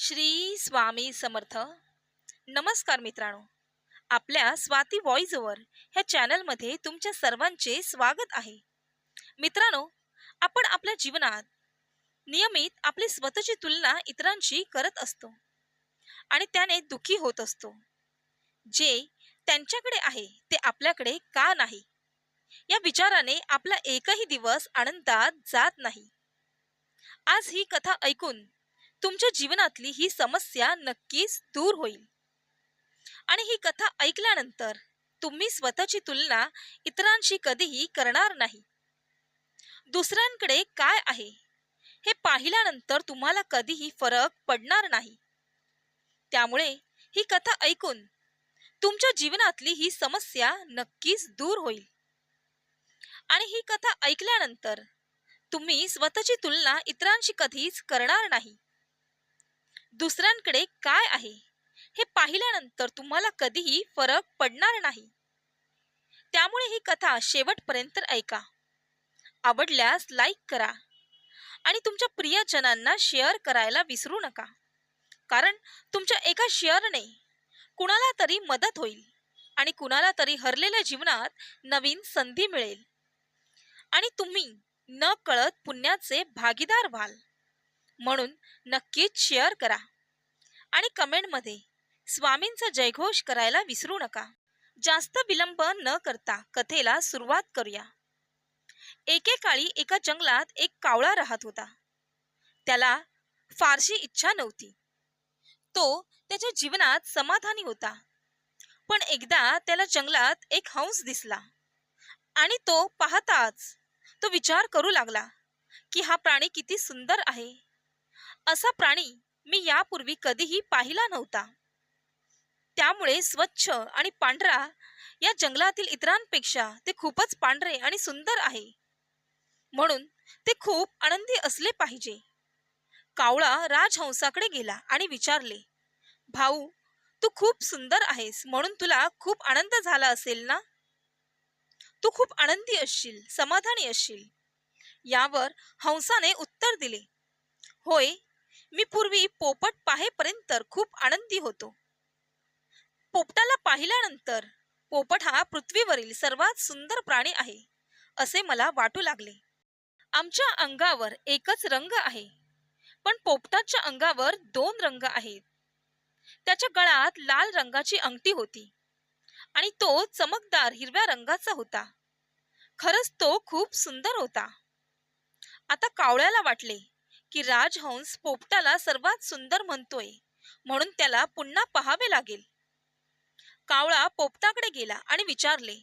श्री स्वामी समर्थ. नमस्कार मित्रांनो. आपल्या स्वाती व्हॉइस ओव्हर ह्या चॅनलमध्ये तुमच्या सर्वांचे स्वागत आहे. मित्रांनो आपण आपल्या जीवनात नियमित आपली स्वतःची तुलना इतरांशी करत असतो. आणि त्याने दुखी होत असतो. जे त्यांच्याकडे आहे ते आपल्याकडे का नाही? या विचाराने आपला एकही दिवस आनंदात जात नाही. आज ही कथा ऐकून तुमच्या जीवनातली ही समस्या नक्कीच दूर होईल. आणि ही कथा ऐकल्यानंतर तुम्ही स्वतःची तुलना इतरांशी कधीही करणार नाही. दुसऱ्यांकडे काय आहे? हे पाहिल्यानंतर तुम्हाला कधीही फरक पडणार नाही. त्यामुळे ही कथा ऐकून तुमच्या जीवनातली ही समस्या नक्कीच दूर होईल. आणि ही कथा ऐकल्यानंतर तुम्ही स्वतःची तुलना इतरांशी कधीच करणार नाही. दुसऱ्यांकडे काय आहे? हे पाहिल्यानंतर तुम्हाला कधीही फरक पडणार नाही. त्यामुळे ही कथा शेवटपर्यंत ऐका. आवडल्यास लाईक करा आणि तुमच्या प्रियजनांना शेअर करायला विसरू नका. कारण तुमच्या एका शेअरने कुणाला तरी मदत होईल आणि कुणाला तरी हरलेल्या जीवनात नवीन संधी मिळेल. आणि तुम्ही न कळत पुण्याचे भागीदार व्हाल. म्हणून नक्कीच शेअर करा. आणि कमेंटमध्ये स्वामींचा जयघोष करायला विसरू नका. जास्त विलंब न करता कथेला सुरुवात करूया. एकेकाळी एका जंगलात एक कावळा राहत होता. त्याला फारशी इच्छा नव्हती. तो त्याच्या जीवनात समाधानी होता. पण एकदा त्याला जंगलात एक हंस दिसला आणि तो पाहताच तो विचार करू लागला की हा प्राणी किती सुंदर आहे. असा प्राणी मी यापूर्वी कधीही पाहिला नव्हता. त्यामुळे स्वच्छ आणि पांढरा या जंगलातील इतरांपेक्षा ते खूपच पांढरे आणि सुंदर आहे. म्हणून ते खूप आनंदी असले पाहिजे. कावळा राजहंसाकडे गेला आणि विचारले भाऊ तू खूप सुंदर आहेस म्हणून तुला खूप आनंद झाला असेल ना? तू खूप आनंदी असशील समाधानी असशील. यावर हंसाने उत्तर दिले होय मी पूर्वी पोपट पाहेपर्यंत खूप आनंदी होतो. पोपटाला पाहिल्यानंतर पोपट हा पृथ्वीवरील सर्वात सुंदर प्राणी आहे असे मला वाटू लागले. आमच्या अंगावर एकच रंग आहे पण पोपटाच्या अंगावर दोन रंग आहेत. त्याच्या गळ्यात लाल रंगाची अंगठी होती आणि तो चमकदार हिरव्या रंगाचा होता. खरंच तो खूप सुंदर होता. आता कावळ्याला वाटले की राजहंस पोपटाला सर्वात सुंदर म्हणतोय. म्हणून त्याला पुन्हा पहावे लागेल. कावळा पोपटाकडे गेला आणि विचारले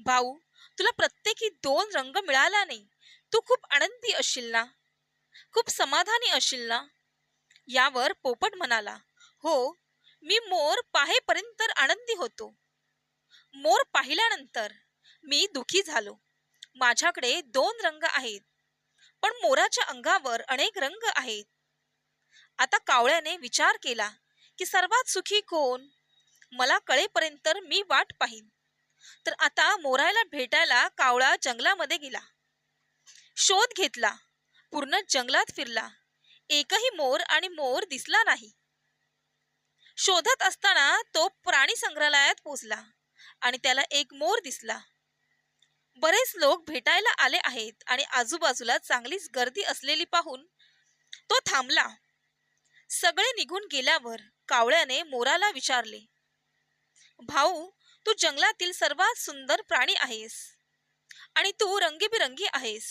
भाऊ तुला प्रत्येकी दोन रंग मिळाला नाही. तू खूप आनंदी असशील ना? खूप समाधानी असशील ना? यावर पोपट म्हणाला हो मी मोर पाहेपर्यंत आनंदी होतो. मोर पाहिल्यानंतर मी दुखी झालो. माझ्याकडे दोन रंग आहेत. पण मोराच्या अंगावर अनेक रंग आहेत. आता कावळ्याने विचार केला की सर्वात सुखी कोण? मला कळेपर्यंत मी वाट पाहिन. तर आता मोरायला भेटायला कावळा जंगलामध्ये गेला. शोध घेतला. पूर्ण जंगलात फिरला. एकही मोर आणि मोर दिसला नाही. शोधत असताना तो प्राणी संग्रहालयात पोचला आणि त्याला एक मोर दिसला. बरेच लोक भेटायला आले आहेत आणि आजूबाजूला चांगलीच गर्दी असलेली पाहून तो थांबला. सगळे निघून गेल्यावर कावळ्याने मोराला विचारले भाऊ तू जंगलातील सर्वात सुंदर प्राणी आहेस आणि तू रंगीबिरंगी आहेस.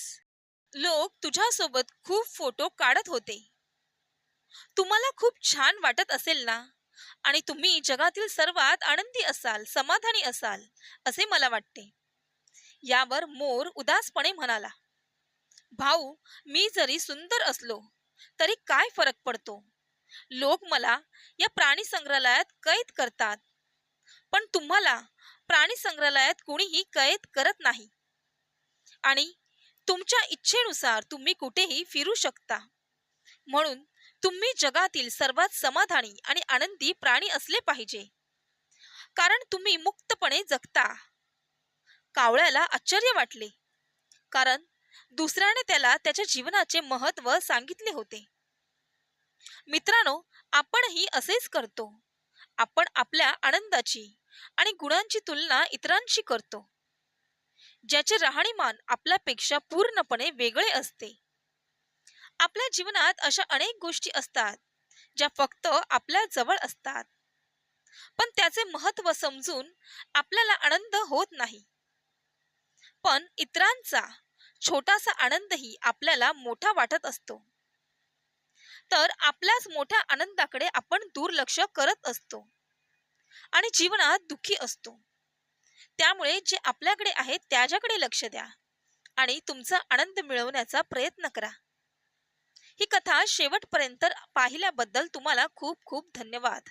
लोक तुझ्यासोबत खूप फोटो काढत होते. तुम्हाला खूप छान वाटत असेल ना? आणि तुम्ही जगातील सर्वात आनंदी असाल समाधानी असाल असे मला वाटते. यावर मोर उदासपणे म्हणाला भाऊ मी जरी सुंदर असलो तरी काय फरक पडतो? लोक मला या प्राणी संग्रहालयात कैद करतात पण तुम्हाला प्राणी संग्रहालयात कोणीही कैद करत नाही. आणि तुमच्या इच्छेनुसार तुम्ही कुठेही फिरू शकता. म्हणून तुम्ही जगातील सर्वात समाधानी आणि आनंदी प्राणी असले पाहिजे. कारण तुम्ही मुक्तपणे जगता. कावळ्याला आश्चर्य वाटले. कारण दुसऱ्याने त्याला त्याच्या जीवनाचे महत्त्व सांगितले होते. मित्रांनो आपणही असेच करतो. आपण आपल्या आनंदाची आणि गुणांची तुलना इतरांशी करतो. ज्याचे राहणीमान आपल्यापेक्षा पूर्णपणे वेगळे असते. आपल्या जीवनात अशा अनेक गोष्टी असतात ज्या फक्त आपल्या जवळ असतात. पण त्याचे महत्त्व समजून आपल्याला आनंद होत नाही. पण इतरांचा छोटासा आनंदही आपल्याला मोठा वाटत असतो. तर आपल्याच मोठ्या आनंदाकडे आपण दुर्लक्ष करत असतो आणि जीवनात दुःखी असतो. त्यामुळे जे आपल्याकडे आहे त्याच्याकडे लक्ष द्या आणि तुमचा आनंद मिळवण्याचा प्रयत्न करा. ही कथा शेवटपर्यंत पाहिल्याबद्दल तुम्हाला खूप खूप धन्यवाद.